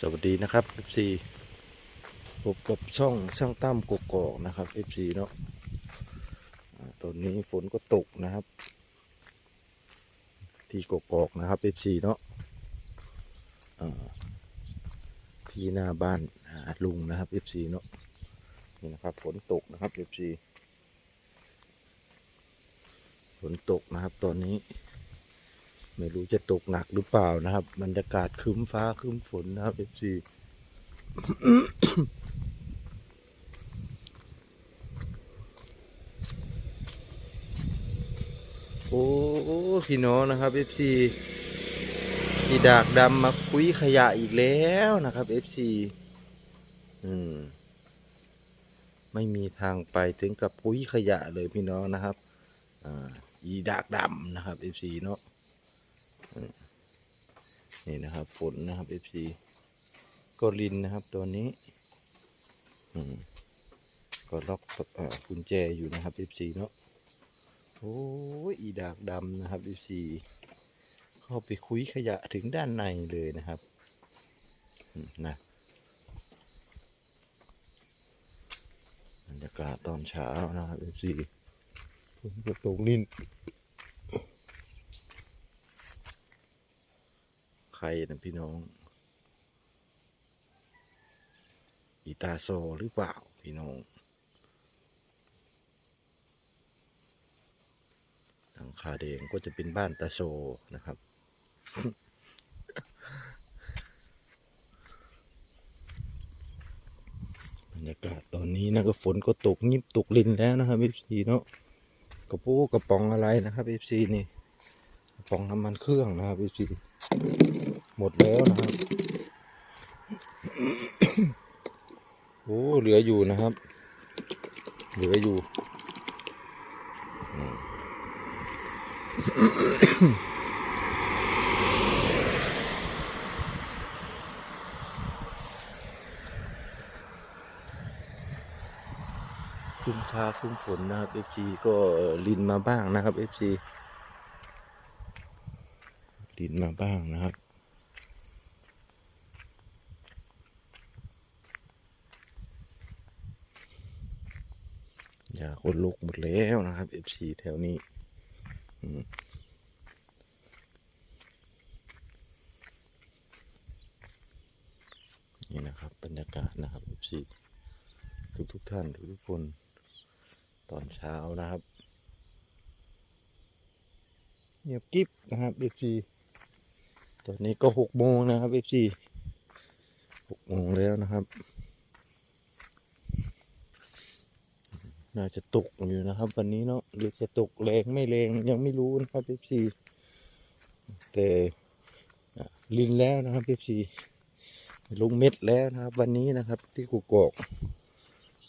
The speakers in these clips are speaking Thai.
สวัสดีนะครับ FC พบกับช่องช่างตั้มกกอกนะครับ FC เนาะอ่าตอนนี้ฝนก็ตกนะครับ ที่กกอกนะครับ FC เนาะที่หน้าบ้านหาลุงนะครับ FC เนาะนี่นะครับฝนตกนะครับ FC ฝนตกนะครับตอนนี้ ไม่รู้จะตกหนักหรือเปล่านะครับบรรยากาศครึ้มฟ้าครึ้มฝนนะครับเอฟซีโอ้พี่น้องนะครับเอฟซีอีดากดำมาคุยขยะอีกแล้วนะครับเอฟซีอืมไม่มีทางไปถึงกับปุ้ยขยะเลยพี่น้องนะครับ อ่า อีดากดำนะครับเอฟซีเนาะ นี่นะครับฝนนะครับ FC ก็ลินนะครับตัวนี้ก็ล็อกกุญแจอยู่นะครับ FC เนาะโอ้ยอีดากดำนะครับ FC เข้าไปคุยขยะถึงด้านในเลยนะครับนะบรรยากาศตอนเช้านะครับ FC ฝนก็ตกลิน ใคร นะพี่น้อง อีตาโซหรือเปล่าพี่น้องทางคาแดงก็จะเป็นบ้านตาโซนะครับ บรรยากาศตอนนี้นะก็ฝนก็ตกยิบตกลินแล้วนะครับเอฟซีเนาะกระปูกระป๋องอะไรนะครับเอฟซีนี่กระป๋องน้ำมันเครื่องนะครับเอฟซี หมดแล้วนะครับ โอ้เหลืออยู่นะครับ เหลืออยู่ คุ้มฟ้าคุ้มฝนนะครับ FC ก็ลินมาบ้างนะครับ FC ลินมาบ้างนะครับาคนลุกหมดแล้วนะครับ FC แถวนี้นี่นะครับบรรยากาศนะครับ FC ทุกทุกท่านทุกทุกคนตอนเช้านะครับเงียบกิ๊บนะครับ FC ตอนนี้ก็หกโมงนะครับ FC หกโมงแล้วนะครับ น่าจะตกอยู่นะครับ วันนี้เนาะหรือจะตกแรงไม่แรงยังไม่รู้นะครับเอฟซีแต่ลินแล้วนะครับเอฟซีลงเม็ดแล้วนะครับ วันนี้นะครับ ที่กุกอก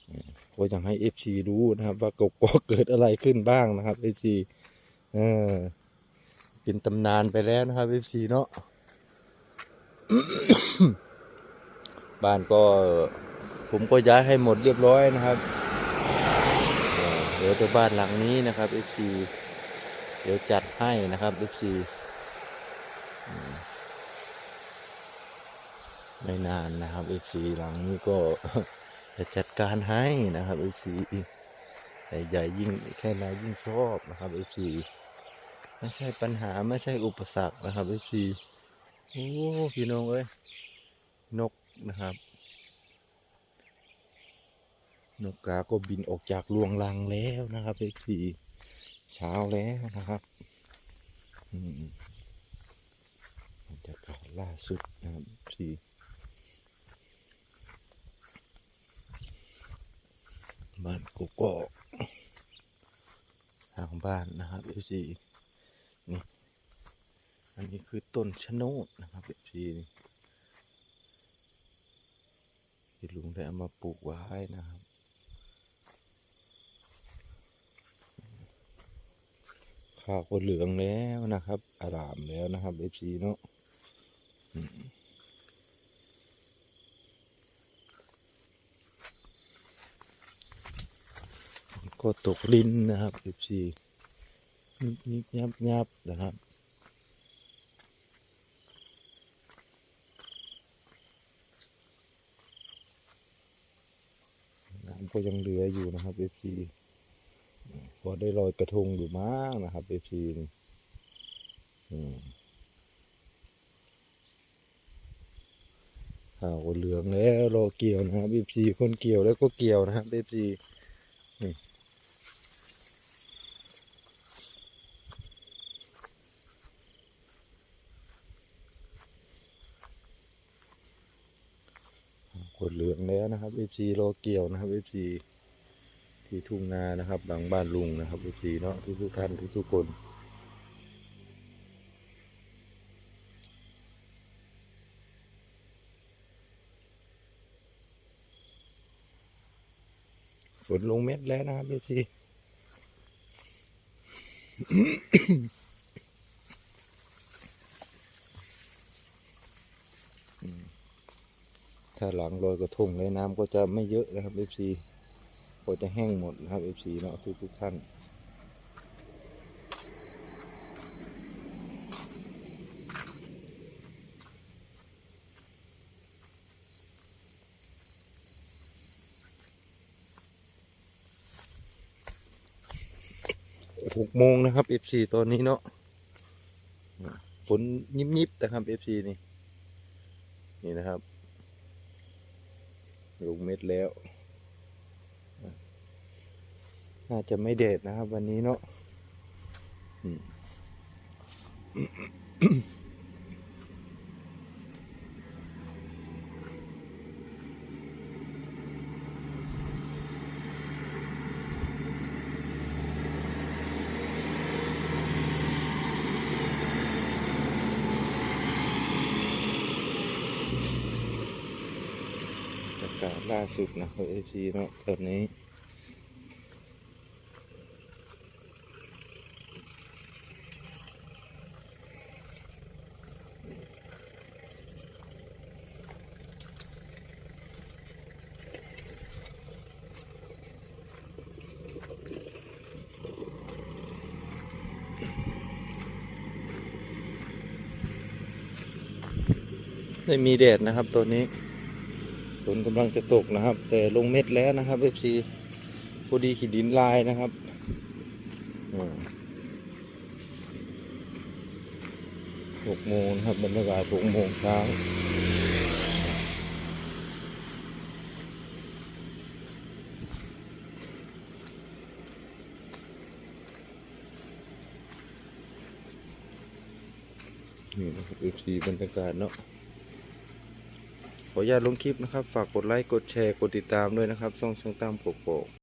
อืมก็อยากให้เอฟซีรู้นะครับ ว่ากุกอกเกิดอะไรขึ้นบ้างนะครับเอฟซีเออเป็นตำนานไปแล้วนะครับเอฟซีเนาะบ้านก็ผมก็ย้ายให้หมดเรียบร้อยนะครับ เดี๋ยวตัวบ้านหลังนี้นะครับ FC เดี๋ยวจัดให้นะครับ FC ไม่นานนะครับ FC หลังนี้ก็จะจัดการให้นะครับ FC ใหญ่ใหญ่ยิ่งแค่ไหนยิ่งชอบนะครับ FC ไม่ใช่ปัญหาไม่ใช่อุปสรรคนะครับ FC โอ้พี่น้องเอ้ยนกนะครับ นกกาก็บินออกจากรวงรังแล้วนะครับเอฟีเช้าแล้วนะครับอืมบรรยากาศล่าสุดนะครับสีบ้านกุกกอกทางบ้านนะครับเอฟีนี่ อันนี้คือต้นชะโนดนะครับเอฟีที่ลุงได้เอามาปลูกไว้นะครับ ข้าวก็เหลืองแล้วนะครับอารามแล้วนะครับเอฟซีเนาะก็ตกลินนะครับเอฟซียิบยับยับนะครับน้ำก็ยังเหลืออยู่นะครับเอฟซี พอได้ลอยกระทงอยู่มากนะครับเอฟซีนี่อืมข้าวเหลืองแล้วรอเกี่ยวนะครับเอฟซีคนเกี่ยวแล้วก็เกี่ยวนะครับเอฟซีกดเหลืองแล้วนะครับเอฟซีรอเกี่ยวนะครับเอฟซี ที่ทุ่งนานะครับ หลังบ้านลุงนะครับเอฟซีเนาะทุกทุกๆท่านทุกทุกๆคนฝนลงเม็ดแล้วนะครับพี่ซีถ้าหลังลอยกระทงเลยน้ำก็จะไม่เยอะนะครับเอฟซี ก็จะแห้งหมดนะครับเอฟซีเนาะทุกทุกท่าน หกโมงนะครับ FC ตอนนี้เนาะฝนยิบๆนะครับ FC นี่ นี่นะครับ ลงเม็ดแล้ว น่าจะไม่เด็ดนะครับ วันนี้เนาะอากาศล่าสุดนะครับ FC เนาะตอนนี้ ไม่มีแดดนะครับตัวนี้ฝนกำลังจะตกนะครับ แต่ลงเม็ดแล้วนะครับเอฟซีพอดีขีดดินลายนะครับหกโมงครับบรรยากาศหกโมงเช้านี่นะครับเอฟซีบรรยากาศเนาะ ออนุญาตลงคลิปนะครับ ฝากกดไลค์ กดแชร์ กดติดตามด้วยนะครับช่องช่องตามโปกโปก